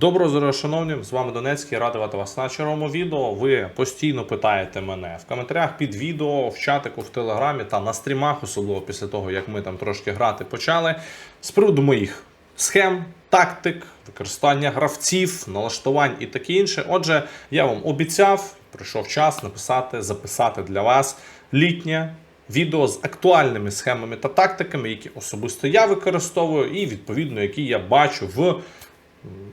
Доброго здоров'я, шановні! З вами Донецький, радий вас на черговому відео. Ви постійно питаєте мене в коментарях під відео, в чатику, в телеграмі та на стрімах, особливо після того, як ми там трошки грати почали, з приводу моїх схем, тактик, використання гравців, налаштувань і таке інше. Отже, я вам обіцяв, прийшов час написати, записати для вас літнє відео з актуальними схемами та тактиками, які особисто я використовую, і відповідно, які я бачу в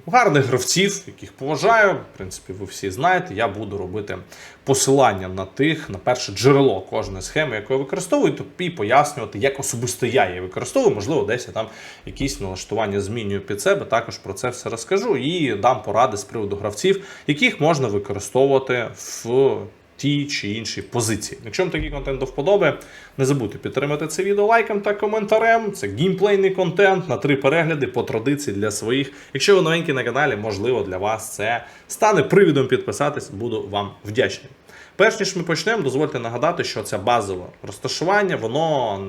гарних гравців, яких поважаю. В принципі, ви всі знаєте, я буду робити посилання на тих, на перше джерело кожної схеми, яку я використовую, і пояснювати, як особисто я її використовую. Можливо, десь я там якісь налаштування змінюю під себе. Також про це все розкажу і дам поради з приводу гравців, яких можна використовувати в. Тій чи іншій позиції. Якщо вам такий контент до вподоби, не забудьте підтримати це відео лайком та коментарем. Це геймплейний контент на три перегляди по традиції для своїх. Якщо ви новенькі на каналі, можливо для вас це стане привідом підписатись. Буду вам вдячний. Перш ніж ми почнемо, дозвольте нагадати, що це базове розташування, воно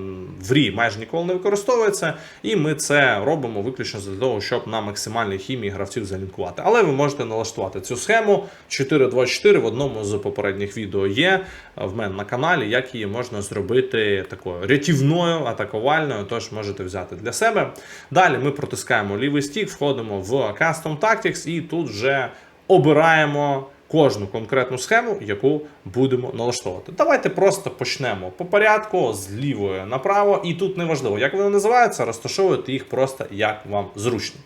в рі майже ніколи не використовується, і ми це робимо виключно для того, щоб на максимальній хімії гравців залінкувати. Але ви можете налаштувати цю схему 4.2.4 в одному з попередніх відео є в мене на каналі, як її можна зробити такою рятівною, атакувальною, тож можете взяти для себе. Далі ми протискаємо лівий стік, входимо в Custom Tactics і тут вже обираємо кожну конкретну схему, яку будемо налаштовувати. Давайте просто почнемо по порядку з лівої направо, і тут неважливо, як вони називаються, розташовуйте їх просто як вам зручно.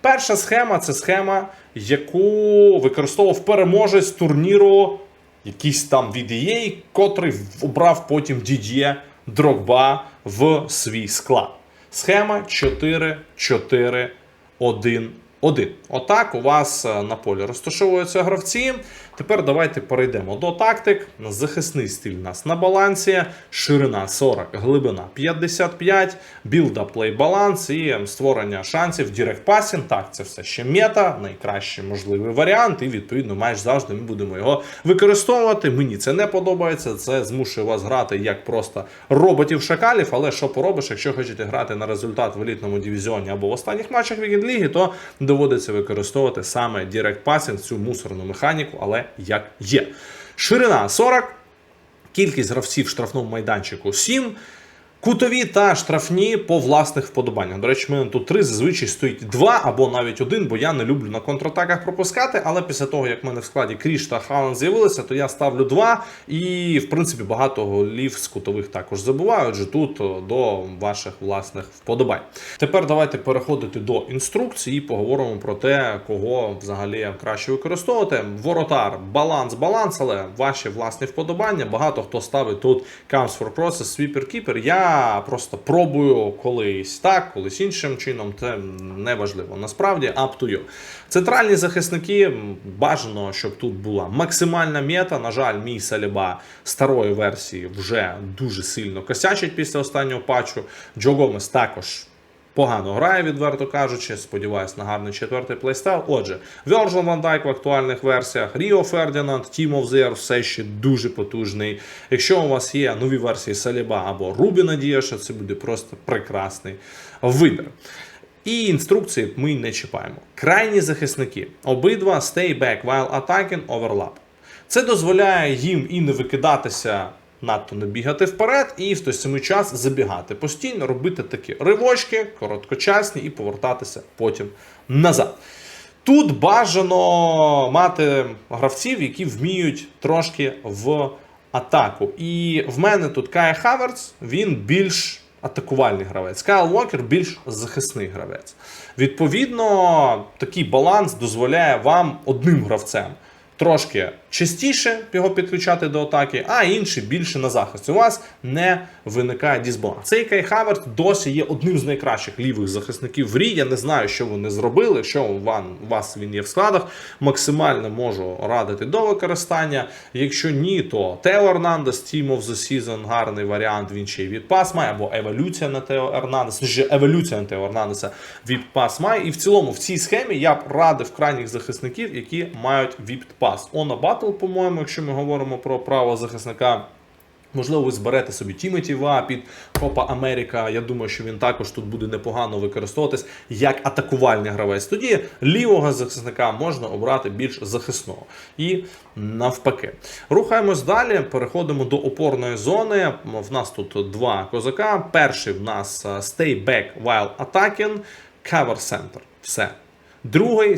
Перша схема це схема, яку використовував переможець турніру, якийсь там від EA, котрий обрав потім Дід'є Дрогба в свій склад. Схема 4-4-1. 1. Отак у вас е, на полі розташовуються гравці. Тепер давайте перейдемо до тактик. Захисний стиль у нас на балансі, ширина 40, глибина 55, білда плей баланс і створення шансів дірект пасінг. Так, це все ще мета, найкращий можливий варіант, і відповідно майже завжди ми будемо його використовувати. Мені це не подобається. Це змушує вас грати як просто роботів-шакалів. Але що поробиш, якщо хочете грати на результат в елітному дивізіоні або в останніх матчах Вікенд Ліги, то доводиться використовувати саме Direct Passing, цю мусорну механіку, але як є. Ширина 40, кількість гравців в штрафному майданчику 7. Кутові та штрафні по власних вподобаннях. До речі, в мене тут три, зазвичай стоїть два або навіть один, бо я не люблю на контратаках пропускати. Але після того, як в мене в складі Кріш та Халан з'явилися, то я ставлю два. І, в принципі, багато голів з кутових також забуваю, адже тут до ваших власних вподобань. Тепер давайте переходити до інструкції і поговоримо про те, кого взагалі краще використовувати. Воротар, баланс, баланс, але ваші власні вподобання. Багато хто ставить тут Comes for Process, Sweeper Keeper. Я просто пробую колись так, колись іншим чином. Це неважливо. Насправді up to you. Центральні захисники бажано, щоб тут була максимальна мета. На жаль, мій Саліба старої версії вже дуже сильно косячить після останнього патчу. Джо Гомес також. Погано грає, відверто кажучи. Сподіваюсь на гарний четвертий плейстайл. Отже, Virgil van Dijk в актуальних версіях, Ріо Фердінанд, the Year все ще дуже потужний. Якщо у вас є нові версії Саліба або Рубіна Дієша, це буде просто прекрасний вибір. І інструкції ми не чіпаємо. Крайні захисники. Обидва stay back while attacking overlap. Це дозволяє їм і не викидатися надто не бігати вперед, і в той самий час забігати. Постійно робити такі ривочки, короткочасні, і повертатися потім назад. Тут бажано мати гравців, які вміють трошки в атаку. І в мене тут Кая Хаверц, він більш атакувальний гравець. Кайл Уокер більш захисний гравець. Відповідно, такий баланс дозволяє вам одним гравцем трошки частіше його підключати до атаки, а інший більше на захист. У вас не виникає дізбаланс. Цей Кай Хаверт досі є одним з найкращих лівих захисників в рі. Я не знаю, що вони зробили, що у вас він є в складах. Максимально можу радити до використання. Якщо ні, то Тео Ернандес, Team of the Season, гарний варіант. Він ще й від пас має, або еволюція на Тео Ернандес, ну, ще еволюція на Тео Ернандеса від пас має. І в цілому в цій схемі я б радив крайніх захисників, які мають від пас. Она Battle, по-моєму, якщо ми говоримо про право захисника. Можливо, ви зберете собі Тімоті Ва під Копа Америка. Я думаю, що він також тут буде непогано використовуватись як атакувальний гравець. Тоді лівого захисника можна обрати більш захисного. І навпаки. Рухаємось далі. Переходимо до опорної зони. В нас тут два козака. Перший в нас е, Stay Back While Attacking, Cover Center. Все. Другий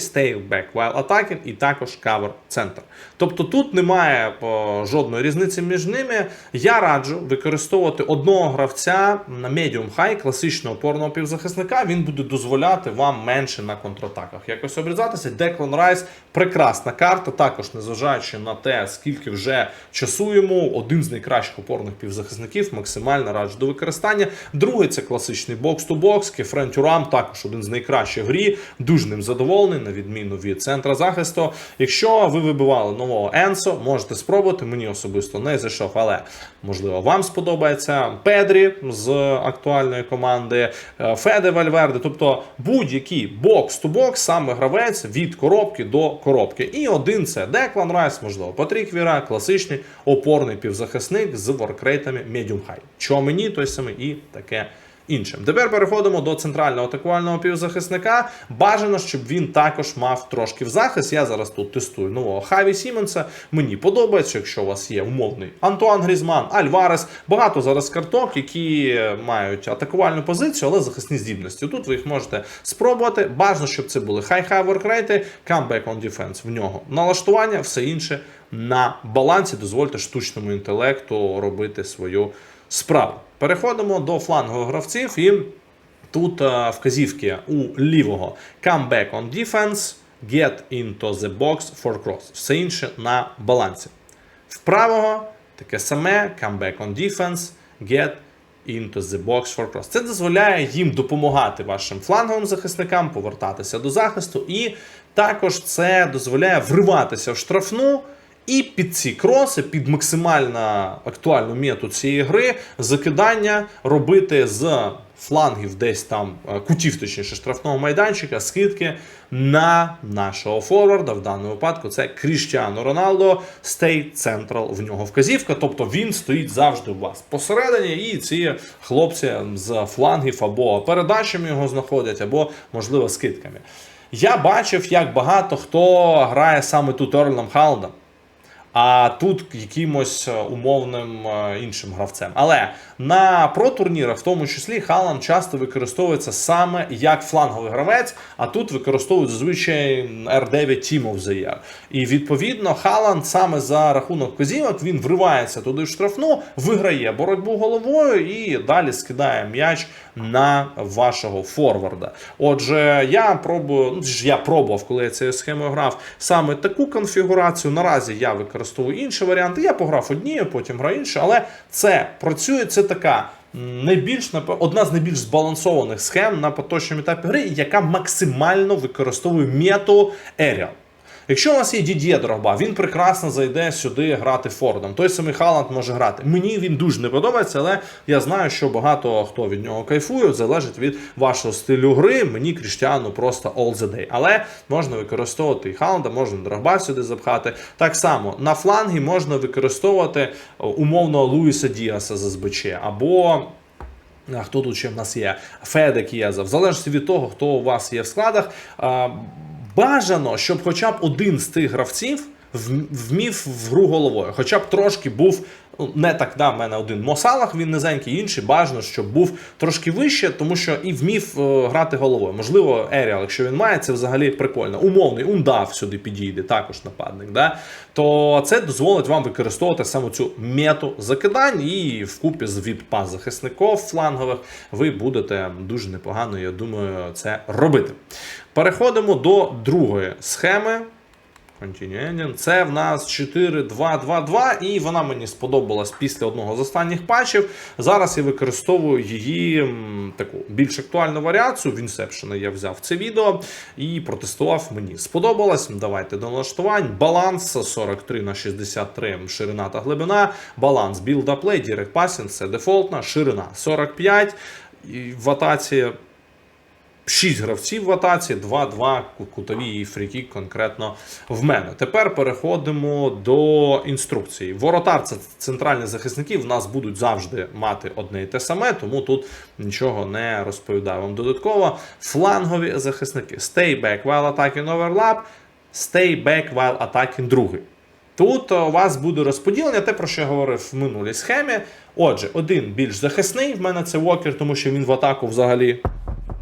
back while attacking і також cover center. Тобто тут немає о, жодної різниці між ними. Я раджу використовувати одного гравця на medium high класичного опорного півзахисника. Він буде дозволяти вам менше на контратаках якось обрізатися. Declan Rice прекрасна карта, також незважаючи на те, скільки вже часу йому, один з найкращих опорних півзахисників, максимально раджу до використання. Другий це класичний бокс-то-бокс. Кефрен Тюрам також один з найкращих грі. Дуже ним задоволений, на відміну від центра захисту. Якщо ви вибивали нового Енсо, можете спробувати. Мені особисто не зайшов, але можливо вам сподобається. Педрі з актуальної команди, е, Феде Вальверде, тобто будь-який бокс-то-бокс, саме гравець від коробки до коробки. І один це Деклан Райс, можливо, Патрік Віра, класичний опорний півзахисник з воркрейтами Medium High. Чого мені, той самий і таке іншим. Тепер переходимо до центрального атакувального півзахисника. Бажано, щоб він також мав трошки в захист. Я зараз тут тестую нового Хаві Сіменса. Мені подобається, якщо у вас є умовний Антуан Грізман, Альварес. Багато зараз карток, які мають атакувальну позицію, але захисні здібності. Тут ви їх можете спробувати. Бажано, щоб це були хай-хай воркрейти, comeback on defense в нього. Налаштування, все інше на балансі. Дозвольте штучному інтелекту робити свою справу. Переходимо до флангових гравців, і тут е, вказівки у лівого come back on defense, get into the box for cross. Все інше на балансі. В правого таке саме come back on defense, get into the box for cross. Це дозволяє їм допомагати вашим фланговим захисникам повертатися до захисту, і також це дозволяє вриватися в штрафну. І під ці кроси, під максимально актуальну мету цієї гри, закидання робити з флангів десь там е, кутів, точніше штрафного майданчика, скидки на нашого форварда. В даному випадку це Кріштіану Роналдо, State Central в нього вказівка. Тобто він стоїть завжди у вас посередині, і ці хлопці з флангів або передачами його знаходять, або, можливо, скидками. Я бачив, як багато хто грає саме тут Ерлом Халдом а тут якимось е, умовним е, іншим гравцем. Але на протурнірах, в тому числі, Халан часто використовується саме як фланговий гравець, а тут використовують зазвичай R9 Team of the Year. І відповідно Халан саме за рахунок козівок він вривається туди в штрафну, виграє боротьбу головою і далі скидає м'яч на вашого форварда. Отже, я пробую, ну я пробував, коли я цією схемою грав саме таку конфігурацію. Наразі я використовую інші варіанти. Я пограв однією, потім граю інше, але це працює. Це така. Найбільш одна з найбільш збалансованих схем на поточному етапі гри, яка максимально використовує мету Aerial. Якщо у вас є Дід'є Дрогба, він прекрасно зайде сюди грати Фордом. Той самий Халанд може грати. Мені він дуже не подобається, але я знаю, що багато хто від нього кайфує, залежить від вашого стилю гри. Мені Кріштіану просто all the day. Але можна використовувати і Халанда, можна Дрогба сюди запхати. Так само на флангі можна використовувати умовно Луїса Діаса з СБЧ або. Хто тут ще в нас є? Феде Кієза. В залежності від того, хто у вас є в складах. Бажано, щоб хоча б один з тих гравців вмів в гру головою, хоча б трошки був. Ну, не так да, в мене один Мосалах, він низенький, інший бажано, щоб був трошки вище, тому що і вмів е, грати головою. Можливо, Еріал, якщо він має, це взагалі прикольно. Умовний ундав сюди підійде, також нападник. Да? То це дозволить вам використовувати саме цю мету закидань, і вкупі з відпас захисників флангових ви будете дуже непогано, я думаю, це робити. Переходимо до другої схеми. Continue Це в нас 4-2-2-2, і вона мені сподобалась після одного з останніх патчів. Зараз я використовую її таку більш актуальну варіацію. В Inception я взяв це відео і протестував. Мені сподобалось. Давайте до налаштувань. Баланс 43 на 63 ширина та глибина. Баланс build-up play, direct це дефолтна, ширина 45. І в атаці 6 гравців в атаці, 2-2 кутові і фрікік конкретно в мене. Тепер переходимо до інструкції. Воротар це центральні захисники. В нас будуть завжди мати одне і те саме, тому тут нічого не розповідаю вам додатково. Флангові захисники. Stay back while attacking overlap, stay back while attacking другий. Тут у вас буде розподілення, те, про що я говорив в минулій схемі. Отже, один більш захисний, в мене це Вокер, тому що він в атаку взагалі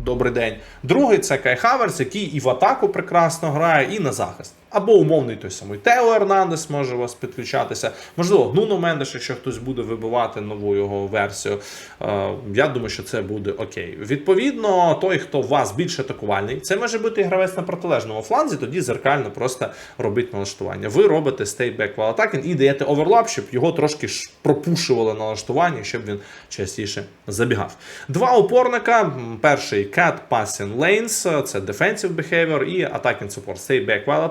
добрий день. Другий це Кай Хаверс, який і в атаку прекрасно грає, і на захист. Або умовний той самий Тео Ернандес може у вас підключатися. Можливо, Нуно Мендеш, якщо хтось буде вибивати нову його версію. Е, Я думаю, що це буде окей. Відповідно, той, хто у вас більш атакувальний, це може бути гравець на протилежному фланзі, тоді зеркально просто робить налаштування. Ви робите back while і даєте оверлап, щоб його трошки пропушували налаштування, щоб він частіше забігав. Два опорника. Перший Cat Passing Lanes, це Defensive Behavior і Attacking Support. Stay back while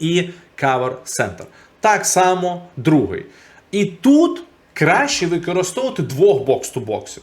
і Cover Center. Так само другий. І тут краще використовувати двох бокс-ту-боксів.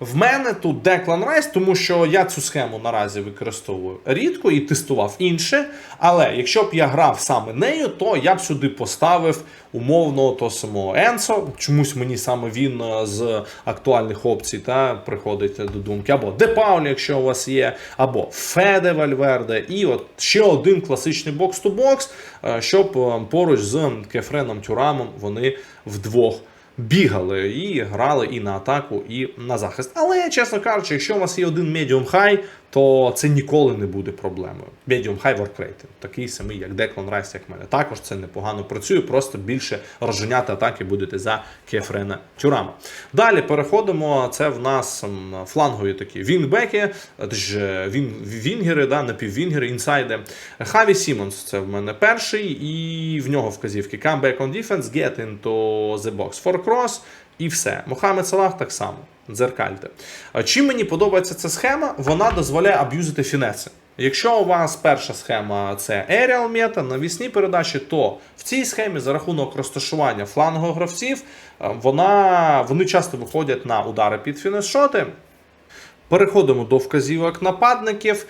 В мене тут Declan Rice, тому що я цю схему наразі використовую рідко і тестував інше. Але якщо б я грав саме нею, то я б сюди поставив умовно то самого Енсо. Чомусь мені саме він е, з актуальних опцій та приходить до думки. Або Депаулі, якщо у вас є, або Феде Вальверде. І от ще один класичний бокс-ту-бокс, е, щоб е, поруч з Кефреном Тюрамом вони вдвох бігали і грали і на атаку, і на захист. Але, чесно кажучи, якщо у вас є один медіум high, то це ніколи не буде проблемою. Medium high work rate, такий самий, як Declan Rice, як мене. Також це непогано працює, просто більше розженяти атаки будете за Кефрена Тюрама. Далі переходимо. Це в нас флангові такі точніше, він, вінгери, да, напіввінгери, інсайди. Хаві Сімонс це в мене перший, і в нього вказівки. Come back on defense, get into the box for cross, і все. Мохамед Салах так само. Дзеркальте. Чим мені подобається ця схема? Вона дозволяє аб'юзити фінеси. Якщо у вас перша схема це Aerial мета, навісні передачі, то в цій схемі за рахунок розташування флангових гравців е, вона, вони часто виходять на удари під фінес-шоти. Переходимо до вказівок нападників.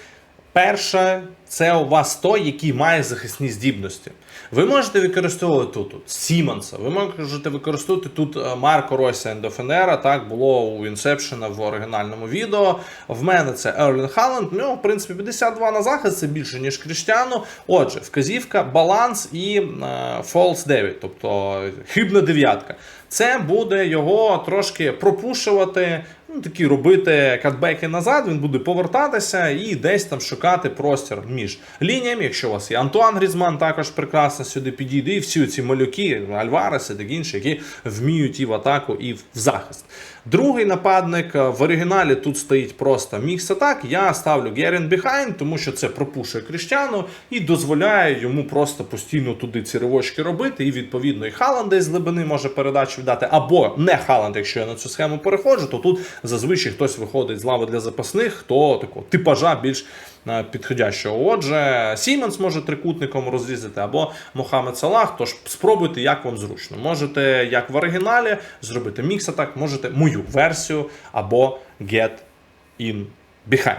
Перше, це у вас той, який має захисні здібності. Ви можете використовувати тут, тут Сімонса, ви можете використовувати тут е, Марко Ройса Ендофенера. Так було у Інсепшена в оригінальному відео. В мене це Ерлін Халленд. У нього, в принципі, 52 на захист, це більше, ніж Кріштіану. Отже, вказівка, баланс і е, false 9, тобто хибна дев'ятка. Це буде його трошки пропушувати, ну такі робити катбеки назад. Він буде повертатися і десь там шукати простір між лініями. Якщо у вас є Антуан Грізман, також прекрасно сюди підійде. І всі ці малюки, Альвареси, так інші, які вміють і в атаку, і в захист. Другий нападник е, в оригіналі тут стоїть просто мікс атак. Я ставлю Герін Behind, тому що це пропушує Кріштіану і дозволяє йому просто постійно туди ці ривочки робити. І відповідно і Халанд десь з глибини може передачу віддати, або не Халанд, якщо я на цю схему переходжу, то тут зазвичай хтось виходить з лави для запасних, хто такого типажа більш е, підходящого. Отже, Сіменс може трикутником розрізати, або Мохамед Салах. Тож спробуйте, як вам зручно. Можете, як в оригіналі, зробити мікс атак, можете мою версію або Get in Behind.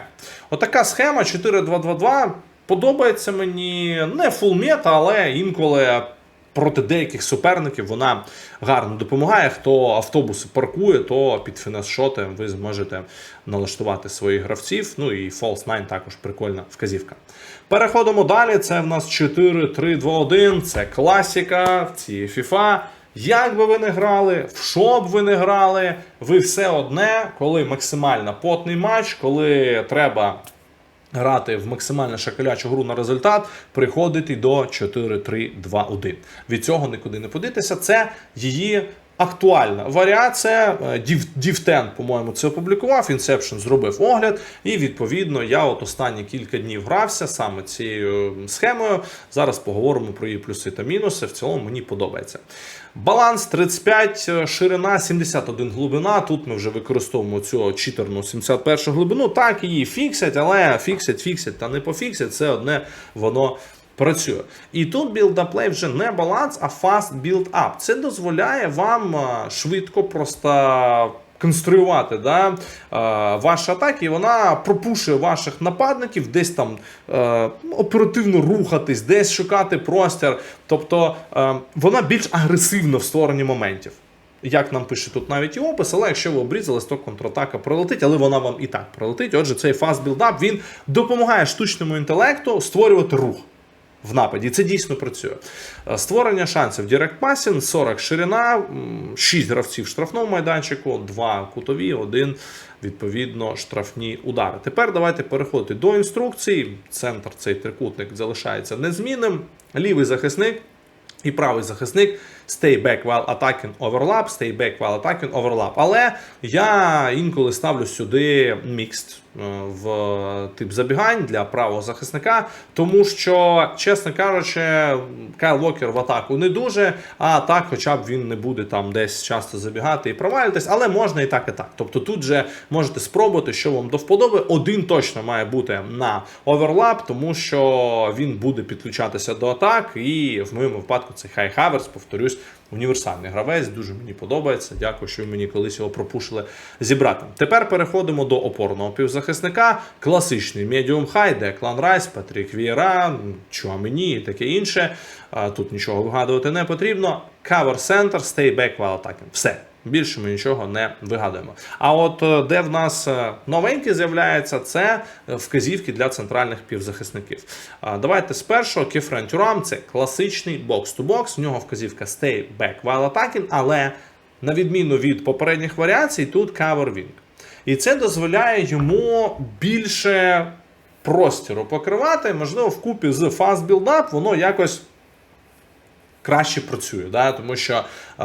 Отака схема 4-2-2-2. Подобається мені не full мета, але інколи проти деяких суперників вона гарно допомагає. Хто автобуси паркує, то під фінес-шоти ви зможете налаштувати своїх гравців. Ну і False 9 також прикольна вказівка. Переходимо далі. Це в нас 4-3-2-1. Це класіка в цій FIFA. Як би ви не грали, в що б ви не грали, ви все одне, коли максимально потний матч, коли треба грати в максимально шакалячу гру на результат, приходити до 4-3-2-1. Від цього нікуди не подитися. Це її актуальна варіація. Е, 10, по-моєму, це опублікував. Inception зробив огляд, і відповідно я от останні кілька днів грався саме цією схемою. Зараз поговоримо про її плюси та мінуси. В цілому мені подобається. Баланс 35, е, ширина 71 глибина. Тут ми вже використовуємо цю читерну 71 глибину. Так, її фіксять, але фіксять, фіксять та не пофіксять. Це одне воно. Працює. І тут build-up-play вже не баланс, а fast build-up. Це дозволяє вам е, швидко просто конструювати да, е, ваші атаки, і вона пропушує ваших нападників, десь там е, оперативно рухатись, десь шукати простір. Тобто вона більш агресивна в створенні моментів. Як нам пише тут навіть і опис, але якщо ви обрізались, то контратака пролетить, але вона вам і так пролетить. Отже, цей fast build-up, він допомагає штучному інтелекту створювати рух в нападі. І це дійсно працює. Е, Створення шансів Direct Passing, 40 ширина, 6 гравців в штрафному майданчику, 2 кутові, 1 відповідно штрафні удари. Тепер давайте переходити до інструкцій. Центр цей трикутник залишається незмінним. Лівий захисник і правий захисник stay back while attacking overlap, stay back while attacking overlap. Але я інколи ставлю сюди mixed в тип забігань для правого захисника, тому що, чесно кажучи, Кайл Вокер в атаку не дуже, а так, хоча б він не буде там десь часто забігати і провалитись, але можна і так, і так. Тобто тут же можете спробувати, що вам до вподоби. Один точно має бути на оверлап, тому що він буде підключатися до атак, і в моєму випадку це Хай Хаверс, повторюсь, універсальний гравець. Дуже мені подобається. Дякую, що мені колись його пропушили зібрати. Тепер переходимо до опорного півзахисника. Класичний медіум хай, де Клан Райс, Патрік Вієра, Чуамені і таке інше. Тут нічого вигадувати не потрібно. Back while attacking. Все. Більше ми нічого не вигадуємо. А от е, де в нас е, новеньке з'являється, це е, вказівки для центральних півзахисників. Давайте спершу Кефрен Тюрам це класичний бокс-то-бокс. В нього вказівка stay back while attacking, але на відміну від попередніх варіацій, тут cover wing. І це дозволяє йому більше простіру покривати. Можливо, вкупі з fast build-up воно якось краще працює, да? тому що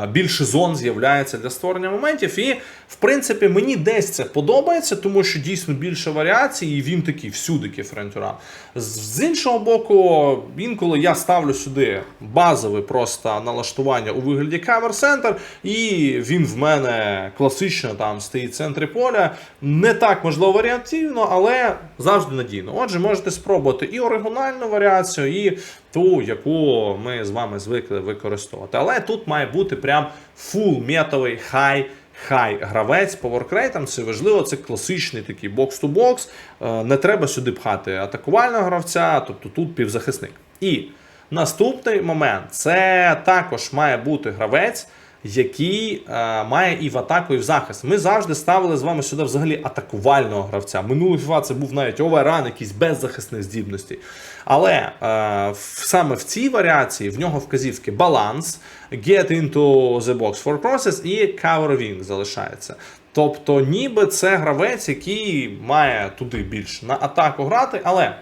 більше зон з'являється для створення моментів. І, в принципі, мені десь це подобається, тому що дійсно більше варіацій, і він такий всюди кефрентюра. З, з іншого боку, інколи я ставлю сюди базове просто налаштування у вигляді Cover Center, і він в мене класично там стоїть в центрі поля. Не так можливо варіативно, але завжди надійно. Отже, можете спробувати і оригінальну варіацію, і ту, яку ми з вами звикли використовувати. Але тут має бути прям фул метовий хай. Хай гравець по воркрейтам, це важливо, це класичний такий бокс-то-бокс. Е, Не треба сюди пхати атакувального гравця, тобто тут півзахисник. І наступний момент це також має бути гравець, який е, має і в атаку, і в захист. Ми завжди ставили з вами сюди взагалі атакувального гравця. Минулий FIFA це був навіть оверан, якийсь без захисних здібностей. Але е, саме в цій варіації в нього вказівки баланс, get into the box for process і cover wing залишається. Тобто, ніби це гравець, який має туди більш на атаку грати, але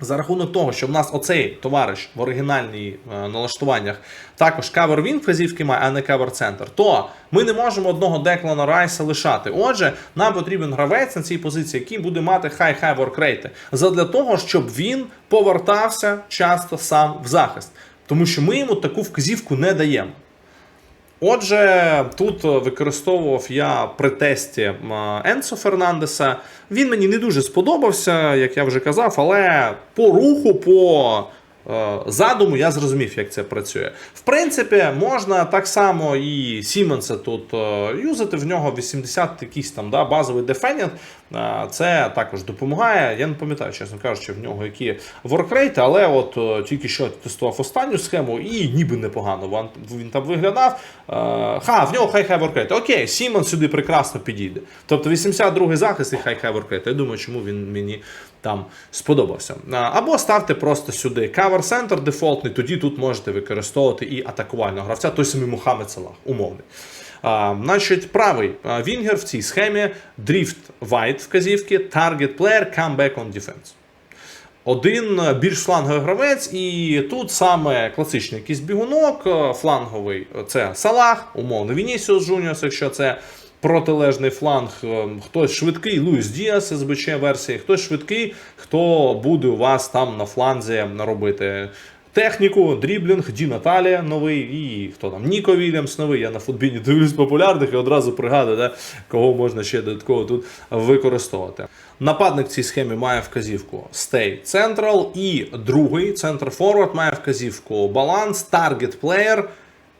за рахунок того, що в нас оцей товариш в оригінальній е, налаштуваннях також кавер він вказівки має, а не кавер центр, то ми не можемо одного Деклана Райса лишати. Отже, нам потрібен гравець на цій позиції, який буде мати хай-хай воркрейти, задля того, щоб він повертався часто сам в захист. Тому що ми йому таку вказівку не даємо. Отже, тут е, використовував я при тесті е, Енсо Фернандеса. Він мені не дуже сподобався, як я вже казав, але по руху, по задуму я зрозумів, як це працює. В принципі, можна так само і Сіменса тут е, юзати. В нього 80 якийсь там да, базовий дефендінг. Е, Це також допомагає. Я не пам'ятаю, чесно кажучи, в нього які воркрейти, але от е, тільки що тестував останню схему і ніби непогано він, там виглядав. Е, Ха, в нього хай-хай воркрейт. Окей, Сімон сюди прекрасно підійде. Тобто 82-й захист і хай-хай воркрейт. Я думаю, чому він мені там сподобався. Або ставте просто сюди Cover Center дефолтний, тоді тут можете використовувати і атакувального гравця, той самий Мухаммед Салах, умовний. Значить, правий Вінгер в цій схемі Drift White вказівки, Target Player, Back on Defense. Один більш фланговий гравець, і тут саме класичний якийсь бігунок, фланговий це Салах, умовно Вінісіус Джуніорс, якщо це протилежний фланг, е, хтось швидкий, Луїс Діас СБЧ версії, хтось швидкий, хто буде у вас там на фланзі робити. Техніку, дріблінг, Ді Наталія новий і хто там Ніко Вільямс новий. Я на футбіні дивлюсь популярних і одразу пригадую, да, кого можна ще додатково тут використовувати. Нападник в цій схемі має вказівку Stay Central, і другий центр форвард має вказівку Balance, Target Player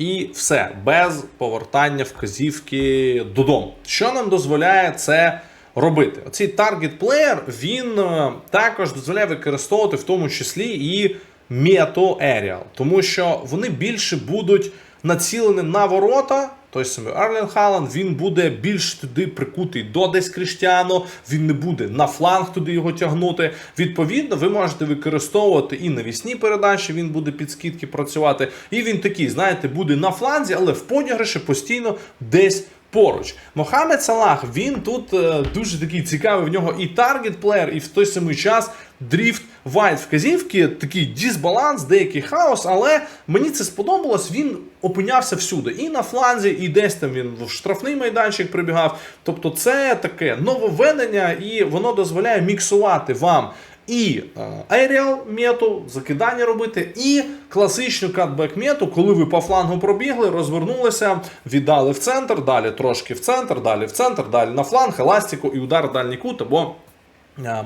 І все, без повертання вказівки додому. Що нам дозволяє це робити? Оцей таргет плеєр він е, також дозволяє використовувати в тому числі і Meto Aerial, тому що вони більше будуть націлені на ворота. Той самий Арлен Халан, він буде більш туди прикутий до десь Кріштіано, він не буде на фланг туди його тягнути. Відповідно, ви можете використовувати і навісні передачі, він буде під скидки працювати. І він такий, знаєте, буде на фланзі, але в подіграші постійно десь поруч. Мохамед Салах, він тут е, дуже такий цікавий. В нього і таргет плеєр, і в той самий час дріфт вайт вказівки, такий дисбаланс, деякий хаос, але мені це сподобалось. Він опинявся всюди. І на фланзі, і десь там він в штрафний майданчик прибігав. Тобто, це таке нововведення, і воно дозволяє міксувати вам. І аеріал мету, закидання робити, і класичну катбек мету, коли ви по флангу пробігли, розвернулися, віддали в центр, далі трошки в центр, далі в центр, далі на фланг, еластику і удар в дальній кут або.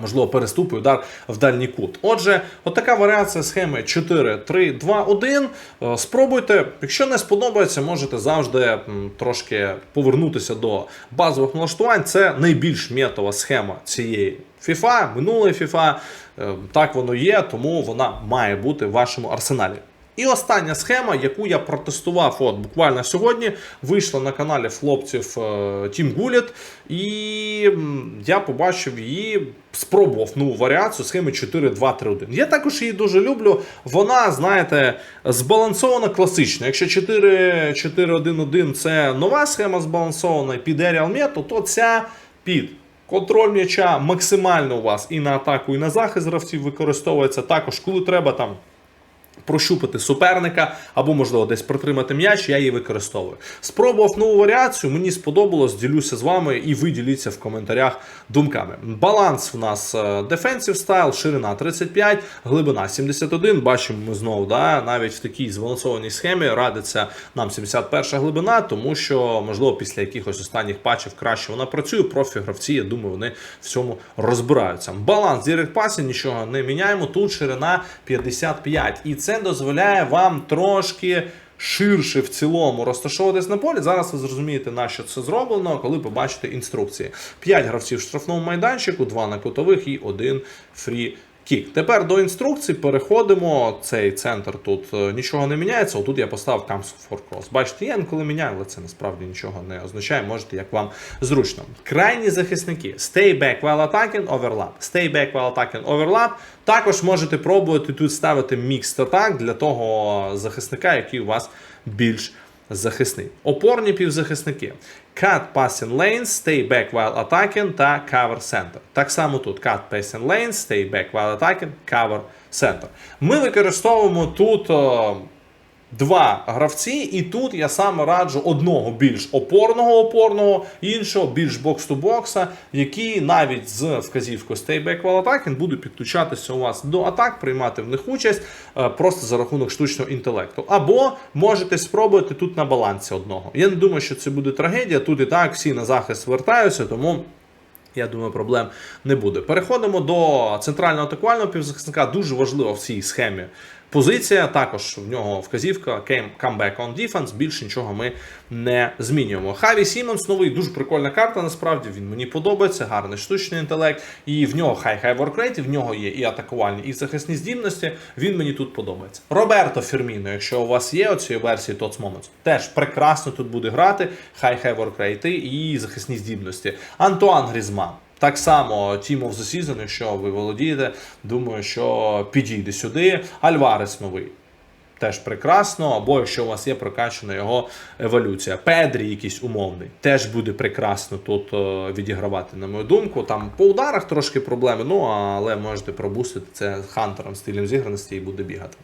Можливо, переступ і удар в дальній кут. Отже, отака варіація схеми 4, 3, 2, 1. Е, Спробуйте. Якщо не сподобається, можете завжди трошки повернутися до базових налаштувань. Це найбільш метова схема цієї FIFA, минулої FIFA. Е, Так воно є, тому вона має бути в вашому арсеналі. І остання схема, яку я протестував от буквально сьогодні, вийшла на каналі хлопців е, Team Gullet, і я побачив її, спробував нову варіацію схеми 4-2-3-1. Я також її дуже люблю. Вона, знаєте, збалансована класично. Якщо 4-4-1-1 це нова схема збалансована під Aerial Meto, то ця під Контроль м'яча максимально у вас і на атаку, і на захист гравців використовується. Також, коли треба там прощупати суперника або, можливо, десь протримати м'яч, я її використовую. Спробував нову варіацію, мені сподобалось, ділюся з вами і ви діліться в коментарях думками. Баланс в нас defensive style, ширина 35, глибина 71. Бачимо ми знову, да, навіть в такій збалансованій схемі радиться нам 71 глибина, тому що, можливо, після якихось останніх патчів краще вона працює. Профі гравці, я думаю, вони в цьому розбираються. Баланс Direct Passing, нічого не міняємо. Тут ширина 55. І це дозволяє вам трошки. Ширше в цілому розташовуватись на полі. Зараз ви зрозумієте, на що це зроблено, коли побачите інструкції. 5 гравців в штрафному майданчику, 2 на кутових і 1 фрі. Кік. Тепер до інструкцій переходимо. Цей центр тут е, нічого не міняється. Отут я поставив Comes for Cross. Бачите, я інколи міняю, але це насправді нічого не означає. Можете, як вам зручно. Крайні захисники. Stay back while attacking, overlap. Stay back while attacking, overlap. Також можете пробувати тут ставити мікс атак для того захисника, який у вас більш захисний. Опорні півзахисники. Cut passing lanes, stay back while attacking та cover center. Так само тут cut passing lanes, stay back while attacking, cover center. Ми використовуємо тут о, два гравці, і тут я саме раджу одного більш опорного опорного, іншого більш бокс-ту-бокса, який навіть з вказівкою While Attacking буде підключатися у вас до атак, приймати в них участь е, просто за рахунок штучного інтелекту. Або можете спробувати тут на балансі одного. Я не думаю, що це буде трагедія. Тут і так всі на захист звертаються, тому. Я думаю, проблем не буде. Переходимо до центрального атакувального півзахисника. Дуже важливо в цій схемі позиція. Також в нього вказівка comeback on defense. Більше нічого ми не змінюємо. Хаві Сімонс новий, дуже прикольна карта. Насправді він мені подобається. Гарний штучний інтелект. І в нього хай хай воркрейт, в нього є і атакувальні, і захисні здібності. Він мені тут подобається. Роберто Ферміно, якщо у вас є оцієї версії Tots Moments, теж прекрасно тут буде грати. Хай хай воркрейти і захисні здібності. Антуан Грізман. Так само Team of the Season, якщо ви володієте, думаю, що підійде сюди. Альварес новий. Теж прекрасно, або якщо у вас є прокачана його еволюція. Педрі якийсь умовний, теж буде прекрасно тут е, відігравати, на мою думку. Там по ударах трошки проблеми, ну але можете пробустити це хантером стилем зіграності і буде бігати.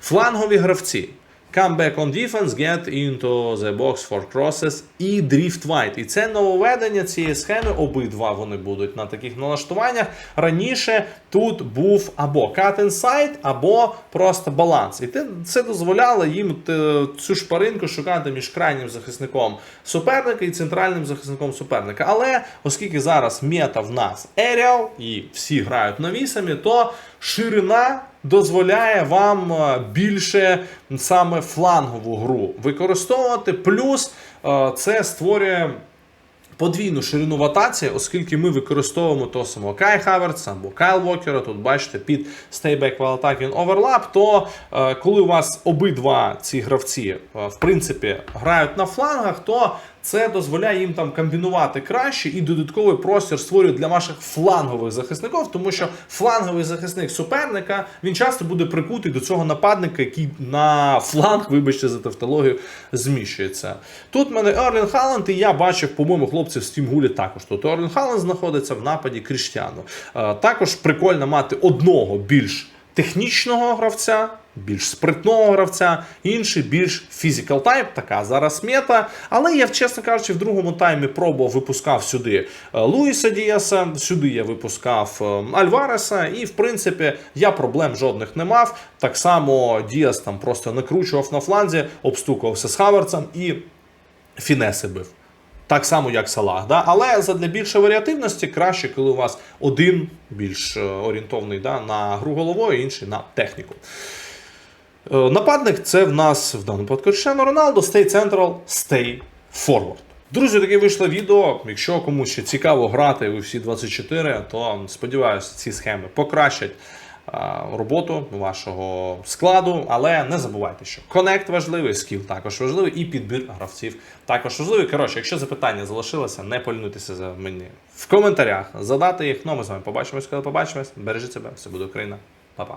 Флангові гравці. Come back on defense, get into the box for crosses і drift wide. І це нововведення цієї схеми. Обидва вони будуть на таких налаштуваннях. Раніше тут був або cut inside, або просто баланс. І це дозволяло їм е, цю шпаринку шукати між крайнім захисником суперника і центральним захисником суперника. Але оскільки зараз мета в нас aerial і всі грають навісами, то ширина дозволяє вам е, більше саме флангову гру використовувати. Плюс е, це створює подвійну ширину в оскільки ми використовуємо того самого Кай Хаверца або Кайл Вокера, тут бачите, під стейбек attacking overlap, то е, коли у вас обидва ці гравці е, в принципі грають на флангах, то це дозволяє їм там комбінувати краще і додатковий простір створює для ваших флангових захисників, тому що фланговий захисник суперника він часто буде прикутий до цього нападника, який на фланг, вибачте за тавтологію, зміщується. Тут в мене Ерлін Халанд, і я бачив, по-моєму, хлопців з Тімгулі також. Тут Ерлін Халанд знаходиться в нападі Кріштіану. Е, Також прикольно мати одного більш технічного гравця, більш спритного гравця, інший більш physical type, така зараз мета. Але я, чесно кажучи, в другому таймі пробував, випускав сюди е, Луїса Діаса, сюди я випускав е, Альвареса, і в принципі я проблем жодних не мав. Так само Діас там просто накручував на фланзі, обстукувався з Хаверцем і фінеси бив. Так само, як Салах. Да? Але задля більшої варіативності краще, коли у вас один більш е, орієнтовний да, на гру головою, інший на техніку. Е, Нападник це в нас в даному випадку Cristiano Роналдо, Stay Central, Stay Forward. Друзі, таке вийшло відео. Якщо комусь ще цікаво грати у всі 24, то сподіваюся, ці схеми покращать роботу вашого складу. Але не забувайте, що конект важливий, скіл також важливий, і підбір гравців також важливий. Коротше, якщо запитання залишилося, не полінуйтеся за мені в коментарях, задати їх. Ну, ми з вами побачимось, коли побачимось. Бережіть себе, все буде Україна. Па-па.